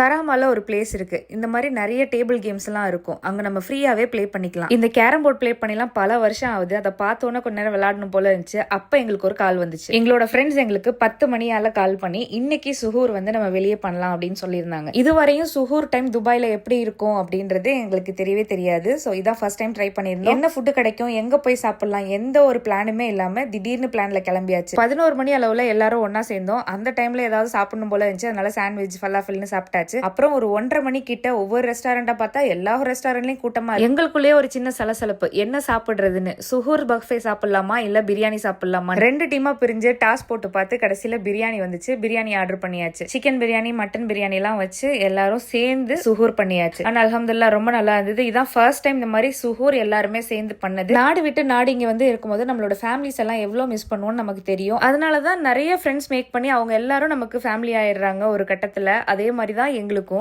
கராமால ஒரு பிளேஸ் இருக்கு. இந்த மாதிரி நிறைய டேபிள் கேம்ஸ் எல்லாம் இருக்கும். அங்க நம்ம ஃப்ரீயாவே ப்ளே பண்ணிக்கலாம். இந்த கேரம் போர்ட் ப்ளே பண்ணிலாம் பல வருஷம் ஆகுது. அதை பார்த்தோன்னே கொஞ்ச நேரம் விளையாடணும் போல இருந்துச்சு. அப்ப எங்களுக்கு ஒரு கால் வந்துச்சு. எங்களோட ஃப்ரெண்ட்ஸ் எங்களுக்கு பத்து மணியால கால் பண்ணி இன்னைக்கு சுகூர் வந்து நம்ம வெளியே பண்ணலாம் அப்படின்னு சொல்லியிருந்தாங்க. இதுவரையும் சுகூர் டைம் துபாயில எப்படி இருக்கும் அப்படின்றது எங்களுக்கு தெரியவே தெரியாது. ஸோ இதான் ஃபர்ஸ்ட் டைம் ட்ரை பண்ணியிருந்தோம். என்ன ஃபுட்டு கிடைக்கும் எங்க போய் சாப்பிடலாம் எந்த ஒரு பிளானுமே இல்லாம திடீர்னு பிளான்ல கிளம்பியாச்சு. பதினோரு மணி அளவுல எல்லாரும் ஒன்றா சேர்ந்தோம். அந்த டைம்ல ஏதாவது சாப்பிடணும் போல இருந்துச்சு. அதனால சாண்ட்விச் ஃபல்லாஃபில்னு சாப்பிட்டாச்சு. அப்புறம் ஒரு ஒன்றரை மணி கிட்ட ஒவ்வொரு ரெஸ்டாரண்டா பார்த்தா எல்லா ரெஸ்டாரண்ட்லயும் கூட்டமா. எங்களுக்குள்ளேயே ஒரு சின்ன சலசலப்பு. என்ன சாப்பிடுறதுன்னு? சுகூர் பஃபே சாப்பிடலாமா? இல்ல பிரியாணி சாப்பிடலாமா? ரெண்டு டீமா பிரிஞ்சு டாஸ் போட்டு பார்த்து கடைசியில பிரியாணி வந்துச்சு. பிரியாணி ஆர்டர் பண்ணியாச்சு. சிக்கன் பிரியாணி மட்டன் பிரியாணி எல்லாம் வச்சு எல்லாரும் சேர்ந்து சுகூர் பண்ணியாச்சு. ஆனா அல்ஹம்துலில்லாஹ் ரொம்ப நல்லா இருந்தது. இதான் ஃபர்ஸ்ட் டைம் இந்த மாதிரி சுகூர் எல்லாருமே சேர்ந்து பண்ணது. நாடு விட்டு நாடு இங்க வந்து இருக்கும்போது நம்மளோட ஃபேமிலிஸ் எல்லாம் எவ்வளவு மிஸ் பண்ணுவோம்னு நமக்கு தெரியும். அதனாலதான் நிறைய ஃப்ரெண்ட்ஸ் மேக் பண்ணி அவங்க எல்லாரும் நமக்கு ஃபேமிலி ஆயிடுறாங்க ஒரு கட்டத்துல. அதே மாதிரி தான் எங்களுக்கும்.